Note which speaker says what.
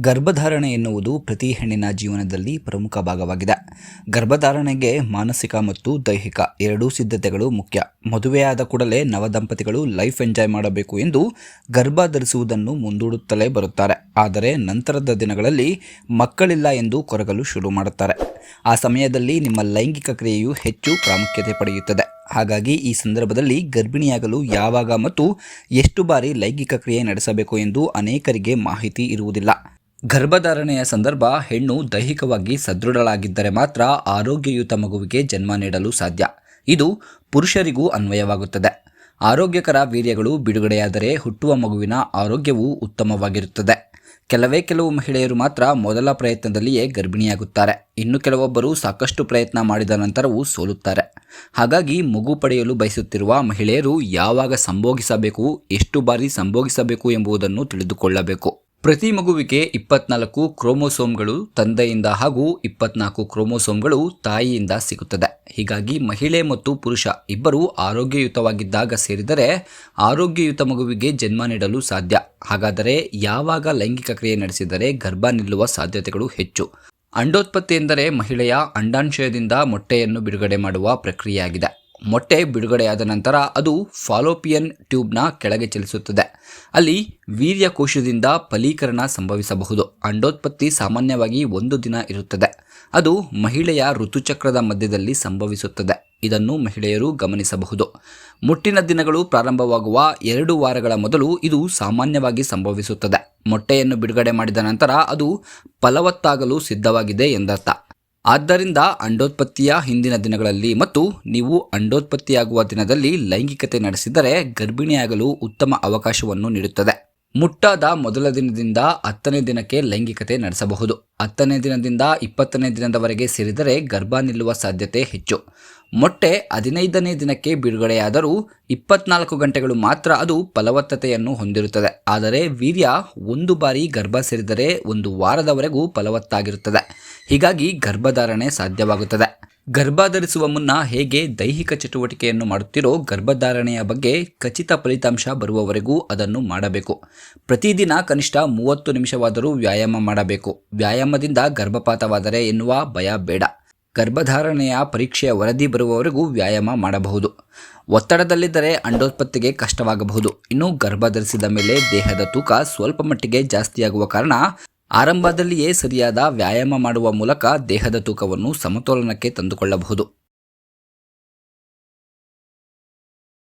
Speaker 1: ಗರ್ಭಧಾರಣೆ ಎನ್ನುವುದು ಪ್ರತಿ ಹೆಣ್ಣಿನ ಜೀವನದಲ್ಲಿ ಪ್ರಮುಖ ಭಾಗವಾಗಿದೆ. ಗರ್ಭಧಾರಣೆಗೆ ಮಾನಸಿಕ ಮತ್ತು ದೈಹಿಕ ಎರಡೂ ಸಿದ್ಧತೆಗಳು ಮುಖ್ಯ. ಮದುವೆಯಾದ ಕೂಡಲೇ ನವದಂಪತಿಗಳು ಲೈಫ್ ಎಂಜಾಯ್ ಮಾಡಬೇಕು ಎಂದು ಗರ್ಭ ಧರಿಸುವುದನ್ನು ಮುಂದೂಡುತ್ತಲೇ ಬರುತ್ತಾರೆ. ಆದರೆ ನಂತರದ ದಿನಗಳಲ್ಲಿ ಮಕ್ಕಳಿಲ್ಲ ಎಂದು ಕೊರಗಲು ಶುರು ಮಾಡುತ್ತಾರೆ. ಆ ಸಮಯದಲ್ಲಿ ನಿಮ್ಮ ಲೈಂಗಿಕ ಕ್ರಿಯೆಯು ಹೆಚ್ಚು ಪ್ರಾಮುಖ್ಯತೆ ಪಡೆಯುತ್ತದೆ. ಹಾಗಾಗಿ ಈ ಸಂದರ್ಭದಲ್ಲಿ ಗರ್ಭಿಣಿಯಾಗಲು ಯಾವಾಗ ಮತ್ತು ಎಷ್ಟು ಬಾರಿ ಲೈಂಗಿಕ ಕ್ರಿಯೆ ನಡೆಸಬೇಕು ಎಂದು ಅನೇಕರಿಗೆ ಮಾಹಿತಿ ಇರುವುದಿಲ್ಲ. ಗರ್ಭಧಾರಣೆಯ ಸಂದರ್ಭ ಹೆಣ್ಣು ದೈಹಿಕವಾಗಿ ಸದೃಢಳಾಗಿದ್ದರೆ ಮಾತ್ರ ಆರೋಗ್ಯಯುತ ಮಗುವಿಗೆ ಜನ್ಮ ನೀಡಲು ಸಾಧ್ಯ. ಇದು ಪುರುಷರಿಗೂ ಅನ್ವಯವಾಗುತ್ತದೆ. ಆರೋಗ್ಯಕರ ವೀರ್ಯಗಳು ಬಿಡುಗಡೆಯಾದರೆ ಹುಟ್ಟುವ ಮಗುವಿನ ಆರೋಗ್ಯವು ಉತ್ತಮವಾಗಿರುತ್ತದೆ. ಕೆಲವೇ ಕೆಲವು ಮಹಿಳೆಯರು ಮಾತ್ರ ಮೊದಲ ಪ್ರಯತ್ನದಲ್ಲಿಯೇ ಗರ್ಭಿಣಿಯಾಗುತ್ತಾರೆ. ಇನ್ನು ಕೆಲವೊಬ್ಬರು ಸಾಕಷ್ಟು ಪ್ರಯತ್ನ ಮಾಡಿದ ನಂತರವೂ ಸೋಲುತ್ತಾರೆ. ಹಾಗಾಗಿ ಮಗು ಪಡೆಯಲು ಬಯಸುತ್ತಿರುವ ಮಹಿಳೆಯರು ಯಾವಾಗ ಸಂಭೋಗಿಸಬೇಕು, ಎಷ್ಟು ಬಾರಿ ಸಂಭೋಗಿಸಬೇಕು ಎಂಬುದನ್ನು ತಿಳಿದುಕೊಳ್ಳಬೇಕು. ಪ್ರತಿ ಮಗುವಿಗೆ ಇಪ್ಪತ್ನಾಲ್ಕು ಕ್ರೋಮೋಸೋಮ್ಗಳು ತಂದೆಯಿಂದ ಹಾಗೂ ಇಪ್ಪತ್ನಾಲ್ಕು ಕ್ರೋಮೋಸೋಮ್ಗಳು ತಾಯಿಯಿಂದ ಸಿಗುತ್ತದೆ. ಹೀಗಾಗಿ ಮಹಿಳೆ ಮತ್ತು ಪುರುಷ ಇಬ್ಬರೂ ಆರೋಗ್ಯಯುತವಾಗಿದ್ದಾಗ ಸೇರಿದರೆ ಆರೋಗ್ಯಯುತ ಮಗುವಿಗೆ ಜನ್ಮ ನೀಡಲು ಸಾಧ್ಯ. ಹಾಗಾದರೆ ಯಾವಾಗ ಲೈಂಗಿಕ ಕ್ರಿಯೆ ನಡೆಸಿದರೆ ಗರ್ಭ ನಿಲ್ಲುವ ಸಾಧ್ಯತೆಗಳು ಹೆಚ್ಚು? ಅಂಡೋತ್ಪತ್ತಿ ಎಂದರೆ ಮಹಿಳೆಯ ಅಂಡಾಂಶಯದಿಂದ ಮೊಟ್ಟೆಯನ್ನು ಬಿಡುಗಡೆ ಮಾಡುವ ಪ್ರಕ್ರಿಯೆಯಾಗಿದೆ. ಮೊಟ್ಟೆ ಬಿಡುಗಡೆಯಾದ ನಂತರ ಅದು ಫಾಲೋಪಿಯನ್ ಟ್ಯೂಬ್ನ ಕೆಳಗೆ ಚಲಿಸುತ್ತದೆ. ಅಲ್ಲಿ ವೀರ್ಯ ಕೋಶದಿಂದ ಫಲೀಕರಣ ಸಂಭವಿಸಬಹುದು. ಅಂಡೋತ್ಪತ್ತಿ ಸಾಮಾನ್ಯವಾಗಿ ಒಂದು ದಿನ ಇರುತ್ತದೆ. ಅದು ಮಹಿಳೆಯ ಋತುಚಕ್ರದ ಮಧ್ಯದಲ್ಲಿ ಸಂಭವಿಸುತ್ತದೆ. ಇದನ್ನು ಮಹಿಳೆಯರು ಗಮನಿಸಬಹುದು. ಮುಟ್ಟಿನ ದಿನಗಳು ಪ್ರಾರಂಭವಾಗುವ ಎರಡು ವಾರಗಳ ಮೊದಲು ಇದು ಸಾಮಾನ್ಯವಾಗಿ ಸಂಭವಿಸುತ್ತದೆ. ಮೊಟ್ಟೆಯನ್ನು ಬಿಡುಗಡೆ ಮಾಡಿದ ನಂತರ ಅದು ಫಲವತ್ತಾಗಲು ಸಿದ್ಧವಾಗಿದೆ ಎಂದರ್ಥ. ಆದ್ದರಿಂದ ಅಂಡೋತ್ಪತ್ತಿಯ ಹಿಂದಿನ ದಿನಗಳಲ್ಲಿ ಮತ್ತು ನೀವು ಅಂಡೋತ್ಪತ್ತಿಯಾಗುವ ದಿನದಲ್ಲಿ ಲೈಂಗಿಕತೆ ನಡೆಸಿದರೆ ಗರ್ಭಿಣಿಯಾಗಲು ಉತ್ತಮ ಅವಕಾಶವನ್ನು ನೀಡುತ್ತದೆ. ಮುಟ್ಟಾದ ಮೊದಲ ದಿನದಿಂದ ಹತ್ತನೇ ದಿನಕ್ಕೆ ಲೈಂಗಿಕತೆ ನಡೆಸಬಹುದು. ಹತ್ತನೇ ದಿನದಿಂದ ಇಪ್ಪತ್ತನೇ ದಿನದವರೆಗೆ ಸೇರಿದರೆ ಗರ್ಭ ನಿಲ್ಲುವ ಸಾಧ್ಯತೆ ಹೆಚ್ಚು. ಮೊಟ್ಟೆ ಹದಿನೈದನೇ ದಿನಕ್ಕೆ ಬಿಡುಗಡೆಯಾದರೂ ಇಪ್ಪತ್ನಾಲ್ಕು ಗಂಟೆಗಳು ಮಾತ್ರ ಅದು ಫಲವತ್ತತೆಯನ್ನು ಹೊಂದಿರುತ್ತದೆ. ಆದರೆ ವೀರ್ಯ ಒಂದು ಬಾರಿ ಗರ್ಭ ಸೇರಿದರೆ ಒಂದು ವಾರದವರೆಗೂ ಫಲವತ್ತಾಗಿರುತ್ತದೆ. ಹೀಗಾಗಿ ಗರ್ಭಧಾರಣೆ ಸಾಧ್ಯವಾಗುತ್ತದೆ. ಗರ್ಭ ಧರಿಸುವ ಮುನ್ನ ಹೇಗೆ ದೈಹಿಕ ಚಟುವಟಿಕೆಯನ್ನು ಮಾಡುತ್ತಿರೋ ಗರ್ಭಧಾರಣೆಯ ಬಗ್ಗೆ ಖಚಿತ ಫಲಿತಾಂಶ ಬರುವವರೆಗೂ ಅದನ್ನು ಮಾಡಬೇಕು. ಪ್ರತಿದಿನ ಕನಿಷ್ಠ ಮೂವತ್ತು ನಿಮಿಷವಾದರೂ ವ್ಯಾಯಾಮ ಮಾಡಬೇಕು. ವ್ಯಾಯಾಮದಿಂದ ಗರ್ಭಪಾತವಾದರೆ ಎನ್ನುವ ಭಯ ಬೇಡ. ಗರ್ಭಧಾರಣೆಯ ಪರೀಕ್ಷೆಯ ವರದಿ ಬರುವವರೆಗೂ ವ್ಯಾಯಾಮ ಮಾಡಬಹುದು. ಒತ್ತಡದಲ್ಲಿದ್ದರೆ ಅಂಡೋತ್ಪತ್ತಿಗೆ ಕಷ್ಟವಾಗಬಹುದು. ಇನ್ನು ಗರ್ಭ ಧರಿಸಿದ ಮೇಲೆ ದೇಹದ ತೂಕ ಸ್ವಲ್ಪ ಮಟ್ಟಿಗೆ ಜಾಸ್ತಿಯಾಗುವ ಕಾರಣ ಆರಂಭದಲ್ಲಿಯೇ ಸರಿಯಾದ ವ್ಯಾಯಾಮ ಮಾಡುವ ಮೂಲಕ ದೇಹದ ತೂಕವನ್ನು ಸಮತೋಲನಕ್ಕೆ ತಂದುಕೊಳ್ಳಬಹುದು.